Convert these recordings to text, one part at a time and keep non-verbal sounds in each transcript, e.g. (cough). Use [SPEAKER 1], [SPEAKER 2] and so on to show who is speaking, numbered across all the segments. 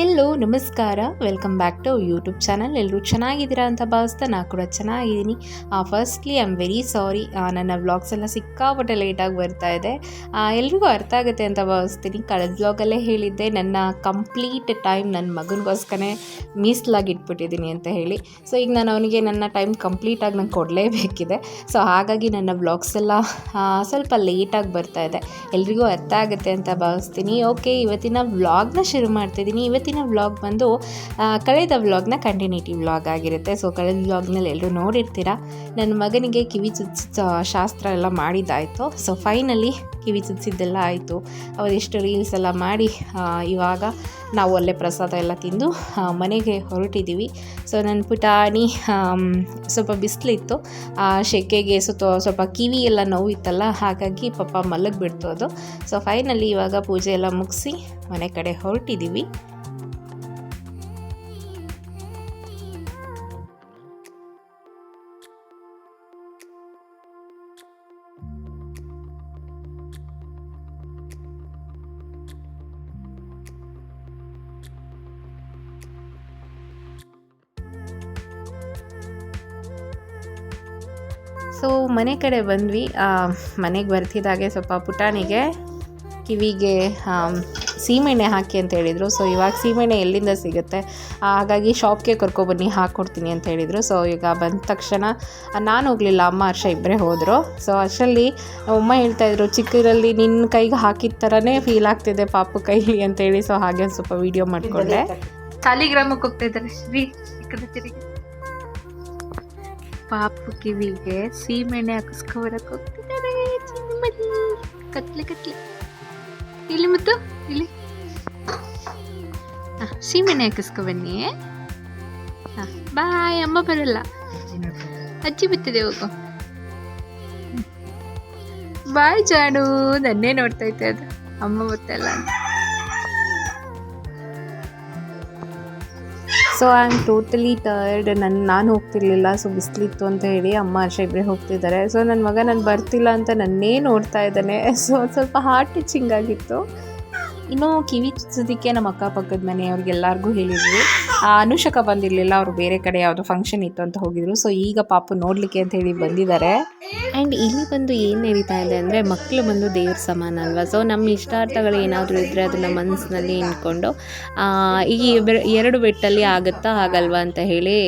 [SPEAKER 1] Hello ನಮಸ್ಕಾರ welcome back to YouTube channel ಎಲ್ಲರೂ ಚೆನ್ನಾಗಿದ್ದೀರಾ ಅಂತ ಭಾವಿಸ್ತಾ ನಾನು ಕೂಡ ಚೆನ್ನಾಗಿದ್ದೀನಿ. Firstly I am very sorry ನನ್ನ ವ್ಲಾಗ್ಸ್ ಎಲ್ಲ ಸಿಕ್ಕಾಪಟ್ಟೆ ಲೇಟಾಗಿ ಬರ್ತಾ ಇದೆ. ಎಲ್ರಿಗೂ ಅರ್ಥ ಆಗುತ್ತೆ ಅಂತ ಭಾವಿಸ್ತೀನಿ. ಕಳೆದ ವ್ಲಾಗಲ್ಲೇ ಹೇಳಿದ್ದೆ, ನನ್ನ ಕಂಪ್ಲೀಟ್ ಟೈಮ್ ನನ್ನ ಮಗನಿಗೋಸ್ಕರ ಮೀಸಲಾಗಿ ಇಟ್ಬಿಟ್ಟಿದ್ದೀನಿ ಅಂತ ಹೇಳಿ. ಸೊ ಈಗ ನಾನು ಅವನಿಗೆ ನನ್ನ ಟೈಮ್ ಕಂಪ್ಲೀಟಾಗಿ ನಂಗೆ ಕೊಡಲೇಬೇಕಿದೆ. ಸೊ ಹಾಗಾಗಿ ನನ್ನ ವ್ಲಾಗ್ಸ್ ಎಲ್ಲ ಸ್ವಲ್ಪ ಲೇಟಾಗಿ ಬರ್ತಾ ಇದೆ. ಎಲ್ರಿಗೂ ಅರ್ಥ ಆಗುತ್ತೆ ಅಂತ ಭಾವಿಸ್ತೀನಿ. ಓಕೆ ಇವತ್ತಿನ ವ್ಲಾಗ್ನ ಶುರು ಮಾಡ್ತಿದ್ದೀನಿ. ಇವತ್ತಿನ ವ್ಲಾಗ್ ಬಂದು ಕಳೆದ ವ್ಲಾಗ್ನ ಕಂಟಿನ್ಯೂಟಿ ವ್ಲಾಗ್ ಆಗಿರುತ್ತೆ. ಸೊ ಕಳೆದ ವ್ಲಾಗ್ನಲ್ಲಿ ಎಲ್ಲರೂ ನೋಡಿರ್ತೀರಾ? ನನ್ನ ಮಗನಿಗೆ ಕಿವಿ ಚುಚ್ಚ ಶಾಸ್ತ್ರ ಎಲ್ಲ ಮಾಡಿದ್ದಾಯಿತು. ಸೊ ಫೈನಲಿ ಕಿವಿ ಚುಚ್ಚಿದ್ದೆಲ್ಲ ಆಯಿತು. ಅವರಿಷ್ಟು ರೀಲ್ಸ್ ಎಲ್ಲ ಮಾಡಿ ಇವಾಗ ನಾವು ಅಲ್ಲೇ ಪ್ರಸಾದ ಎಲ್ಲ ತಿಂದು ಮನೆಗೆ ಹೊರಟಿದ್ದೀವಿ. ಸೊ ನನ್ನ ಪುಟಾಣಿ ಸ್ವಲ್ಪ ಬಿಸಿಲಿತ್ತು. ಆ ಶೆಕೆಗೆ ಸುತ್ತ ಸ್ವಲ್ಪ ಕಿವಿ ಎಲ್ಲ ನೋವಿತ್ತಲ್ಲ, ಹಾಗಾಗಿ ಪಾಪ ಮಲಗಿಬಿಡ್ತು ಅದು. ಸೊ ಫೈನಲಿ ಇವಾಗ ಪೂಜೆ ಎಲ್ಲ ಮುಗಿಸಿ ಮನೆ ಕಡೆ ಹೊರಟಿದ್ದೀವಿ. ಸೊ ಮನೆ ಕಡೆ ಬಂದ್ವಿ. ಮನೆಗೆ ಬರ್ತಿದ್ದಾಗೆ ಸ್ವಲ್ಪ ಪುಟಾಣಿಗೆ, ಕಿವಿಗೆ ಸೀಮೆಣ್ಣೆ ಹಾಕಿ ಅಂತ ಹೇಳಿದರು. ಸೊ ಇವಾಗ ಸೀಮೆಣ್ಣೆ ಎಲ್ಲಿಂದ ಸಿಗುತ್ತೆ? ಹಾಗಾಗಿ ಶಾಪ್ಗೆ ಕರ್ಕೊಬನ್ನಿ ಹಾಕ್ಕೊಡ್ತೀನಿ ಅಂತ ಹೇಳಿದರು. ಸೊ ಈಗ ಬಂದ ತಕ್ಷಣ, ನಾನು ಹೋಗಲಿಲ್ಲ, ಅಮ್ಮ, ಹರ್ಷ ಇಬ್ಬರೇ ಹೋದರು. ಸೊ ಅಷ್ಟರಲ್ಲಿ ಅಮ್ಮ ಹೇಳ್ತಾಯಿದ್ರು ಚಿಕ್ಕದಲ್ಲಿ ನಿನ್ನ ಕೈಗೆ ಹಾಕಿದ ಥರನೇ ಫೀಲ್ ಆಗ್ತಿದೆ ಪಾಪು ಕೈಲಿ ಅಂತೇಳಿ ಸೊ ಹಾಗೆ ಒಂದು ಸ್ವಲ್ಪ ವೀಡಿಯೋ ಮಾಡಿಕೊಂಡೆ.
[SPEAKER 2] ಸಾಲಿಗ್ರಾಮಕ್ಕೆ ಹೋಗ್ತಾ ಇದ್ದಾರೆ. ಪಾಪು ಕಿವಿಗೆ ಸೀಮೆಣ್ಣೆ ಹಾಕಿಸ್ಕೊಬರಕ್ಕೆ ಹೋಗ್ತಿದ್ದಾರೆ. ಕತ್ಲೆ ಕತ್ಲೆ. ಇಲ್ಲಿ ಮುತ್ತು, ಇಲ್ಲಿ. ಹಾಂ, ಸೀಮೆಣ್ಣೆ ಹಾಕಿಸ್ಕೊ ಬನ್ನಿ. ಹಾಂ, ಬಾಯ್, ಅಮ್ಮ ಬರಲ್ಲ. ಅಜ್ಜಿ ಬಿತ್ತಿದೆ ಹೋಗು. ಬಾಯ್, ಜಾಡು. ನನ್ನೇ ನೋಡ್ತಾ ಇದ್ದೆ ಅದು. ಅಮ್ಮ ಗೊತ್ತಲ್ಲ
[SPEAKER 1] so I am totally tired ನನ್ನ ನಾನು ಹೋಗ್ತಿರ್ಲಿಲ್ಲ ಸೊ ಬಿಸಿಲಿತ್ತು ಅಂತ ಹೇಳಿ ಅಮ್ಮ ಹರ್ಷ ಇಬ್ಬರೇ ಹೋಗ್ತಿದ್ದಾರೆ. ಸೊ ನನ್ನ ಮಗ ನಾನು ಬರ್ತಿಲ್ಲ ಅಂತ ನನ್ನೇ ನೋಡ್ತಾ ಇದ್ದಾನೆ. (laughs) ಸೊ ಸ್ವಲ್ಪ ಹಾರ್ಟ್ ಟಚಿಂಗ್ ಆಗಿತ್ತು. ಇನ್ನು ಕಿವಿ ಚುಚ್ಚೋದಕ್ಕೆ ನಮ್ಮ ಅಕ್ಕಪಕ್ಕದ ಮನೆಯವ್ರಿಗೆಲ್ಲರಿಗೂ ಹೇಳಿದ್ವಿ. ಅನುಷಕ ಬಂದಿರಲಿಲ್ಲ, ಅವರು ಬೇರೆ ಕಡೆ ಯಾವುದೋ ಫಂಕ್ಷನ್ ಇತ್ತು ಅಂತ ಹೋಗಿದ್ರು. ಸೊ ಈಗ ಪಾಪು ನೋಡಲಿಕ್ಕೆ ಅಂತ ಹೇಳಿ ಬಂದಿದ್ದಾರೆ. ಆ್ಯಂಡ್ ಇಲ್ಲಿ ಬಂದು ಏನು ನಡೀತಾ ಇದೆ ಅಂದರೆ ಮಕ್ಕಳು ಬಂದು ದೇವ್ರ ಸಮಾನ ಅಲ್ವಾ? ಸೊ ನಮ್ಮ ಇಷ್ಟಾರ್ಥಗಳು ಏನಾದರೂ ಇದ್ದರೆ ಅದನ್ನು ಮನಸ್ಸಿನಲ್ಲಿ ಇಟ್ಕೊಂಡು ಈ ಎರಡು ಬೆಟ್ಟಲ್ಲಿ ಆಗುತ್ತಾ ಆಗಲ್ವಾ ಅಂತ ಹೇಳಿ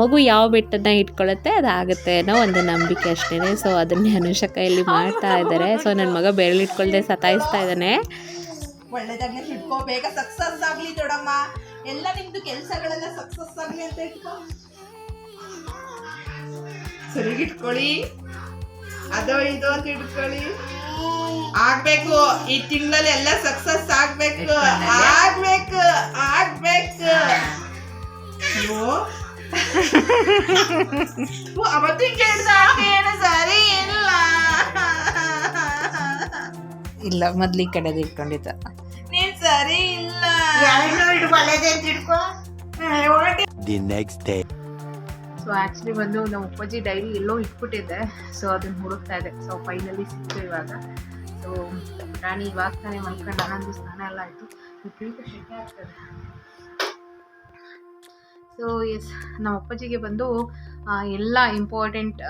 [SPEAKER 1] ಮಗು ಯಾವ ಬೆಟ್ಟನ ಇಟ್ಕೊಳ್ಳುತ್ತೆ ಅದು ಆಗುತ್ತೆ ಅನ್ನೋ ಒಂದು ನಂಬಿಕೆ ಅಷ್ಟೇ ಸೊ ಅದನ್ನೇ ಅನುಷಕ ಇಲ್ಲಿ ಮಾಡ್ತಾ ಇದ್ದಾರೆ. ಸೊ ನನ್ನ ಮಗ ಬೆರಳಿಟ್ಕೊಳ್ಳದೆ ಸತಾಯಿಸ್ತಾ ಇದ್ದಾನೆ.
[SPEAKER 3] ಒಳ್ಳೇದಾಗ್ಲಿ ಹಿಡ್ಕೋ ಬೇಗ ಸಕ್ಸಸ್ ಆಗ್ಲಿ ದೊಡಮ್ಮ. ಎಲ್ಲ ನಿಮ್ದು ಕೆಲಸಗಳೆಲ್ಲ ಸಕ್ಸಸ್ ಆಗ್ಲಿ ಅಂತ ಇಟ್ಕೋ ಸರಿಗಿಟ್ಕೊಳ್ಳಿ ಅದೋ ಇದೋ ಅಂತ ಇಟ್ಕೊಳ್ಳಿ ಆಗ್ಬೇಕು ಈ ತಿಂಗಳಲ್ಲಿ ಎಲ್ಲ ಸಕ್ಸಸ್ ಆಗ್ಬೇಕು. ಆಗ್ಬೇಕು ಆಗ್ಬೇಕು. (laughs) ಓ. ಕೇಳ್ದ ಏನು ಸರಿ. ಇಲ್ಲ
[SPEAKER 1] ಮೊದ್ಲು ಈ ಕಡೆದು ಇಟ್ಕೊಂಡಿದ್ದ.
[SPEAKER 3] ನೀನ್ ಸರಿ ಇಲ್ಲ.
[SPEAKER 4] The next day
[SPEAKER 2] so actually ಬಂದು ನಮ್ಮ ಅಪ್ಪಾಜಿ ಡೈರಿ ಎಲ್ಲೋ ಇಟ್ಬಿಟ್ಟಿದ್ದೆ. ಸೊ ಅದನ್ನ ಹುಡುಕ್ತಾ ಇದೆ ಸೊ ಫೈನಲಿ ಸಿಕ್ತು ಇವಾಗ. ಸೊ ರಾಣಿ ಇವಾಗ ತಾನೇ ಮಲ್ಕೊಂಡು. ಆನಂದ ಸ್ನಾನ ಎಲ್ಲ ಆಯಿತು. ವಿಪರೀತ ಶೆಕೆ ಆಗ್ತದೆ. ಸೊ ಎಸ್ ನಮ್ಮ ಅಪ್ಪಾಜಿಗೆ ಬಂದು ಎಲ್ಲ ಇಂಪಾರ್ಟೆಂಟ್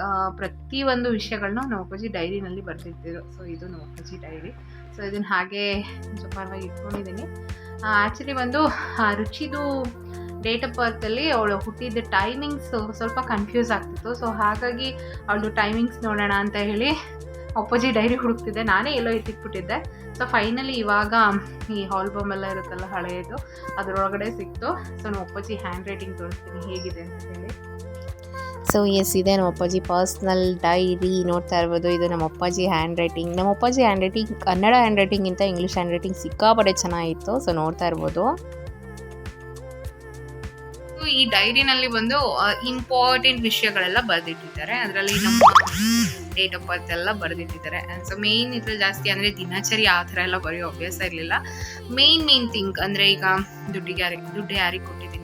[SPEAKER 2] ಪ್ರತಿಯೊಂದು ವಿಷಯಗಳನ್ನೂ ನಮ್ಮ ಅಪ್ಪಾಜಿ ಡೈರಿನಲ್ಲಿ ಬರ್ತಿರ್ತಿದ್ರು ಸೊ ಇದು ನಮ್ಮ ಅಪ್ಪಾಜಿ ಡೈರಿ. ಸೊ ಇದನ್ನು ಹಾಗೆ ಜೋಪಾನವಾಗಿ ಇಟ್ಕೊಂಡಿದ್ದೀನಿ ಆ್ಯಕ್ಚುಲಿ ಬಂದು ರುಚಿದು ಡೇಟ್ ಆಫ್ ಬರ್ತಲ್ಲಿ ಅವಳು ಹುಟ್ಟಿದ ಟೈಮಿಂಗ್ಸ್ ಸ್ವಲ್ಪ ಕನ್ಫ್ಯೂಸ್ ಆಗ್ತಿತ್ತು. ಸೊ ಹಾಗಾಗಿ ಅವಳು ಟೈಮಿಂಗ್ಸ್ ನೋಡೋಣ ಅಂತ ಹೇಳಿ ಅಪ್ಪಾಜಿ ಡೈರಿ ಹುಡುಕ್ತಿದ್ದೆ. ನಾನೇ ಎಲ್ಲೋ ಎತ್ತಿಟ್ಬಿಟ್ಟಿದ್ದೆ. ಸೊ ಫೈನಲಿ ಇವಾಗ ಈ ಆಲ್ಬಮ್ ಎಲ್ಲ ಇರುತ್ತಲ್ಲ ಹಳೆಯದು ಅದರೊಳಗಡೆ ಸಿಕ್ತು. ಸೊ ನಮ್ಮ ಅಪ್ಪಾಜಿ ಹ್ಯಾಂಡ್ ರೈಟಿಂಗ್ ತೋರಿಸ್ತೀನಿ, ಹೇಗಿದೆ ಅಂತ ಹೇಳಿ.
[SPEAKER 1] ಸೊ ಎಸ್ ಇದೆ. ನಮ್ಮ ಅಪ್ಪಾಜಿ ಪರ್ಸ್ನಲ್ ಡೈರಿ ನೋಡ್ತಾ ಇರ್ಬೋದು. ಇದು ನಮ್ಮ ಅಪ್ಪಾಜಿ ಹ್ಯಾಂಡ್ ರೈಟಿಂಗ್ ನಮ್ಮ ಅಪ್ಪಾಜಿ ಹ್ಯಾಂಡ್ ರೈಟಿಂಗ್ ಕನ್ನಡ ಹ್ಯಾಂಡ್ ರೈಟಿಂಗಿಂತ ಇಂಗ್ಲೀಷ್ ಹ್ಯಾಂಡ್ ರೈಟಿಂಗ್ ಸಿಕ್ಕಾಪಟ್ಟೆ ಚೆನ್ನಾಗಿತ್ತು. ಸೊ ನೋಡ್ತಾ ಇರ್ಬೋದು.
[SPEAKER 2] ಈ ಡೈರಿನಲ್ಲಿ ಬಂದು ಇಂಪಾರ್ಟೆಂಟ್ ವಿಷಯಗಳೆಲ್ಲ ಬರೆದಿಟ್ಟಿದ್ದಾರೆ. ಅದರಲ್ಲಿ ನಮ್ಮ ಡೇಟ್ ಆಫ್ ಬರ್ತ್ ಎಲ್ಲ ಬರೆದಿಟ್ಟಿದ್ದಾರೆ. ಸೊ ಮೇನ್ ಇದ್ರಲ್ಲಿ ಜಾಸ್ತಿ ಅಂದರೆ ದಿನಚರಿ ಆ ಥರ ಎಲ್ಲ ಬರೆಯೋ ಅಭ್ಯಾಸ ಇರಲಿಲ್ಲ. ಮೇನ್ ಮೇನ್ ಥಿಂಕ್ ಅಂದರೆ ಈಗ ದುಡ್ಡಿಗೆ ಯಾರಿಗೆ ದುಡ್ಡು ಯಾರಿಗೆ ಕೊಟ್ಟಿದ್ದೀನಿ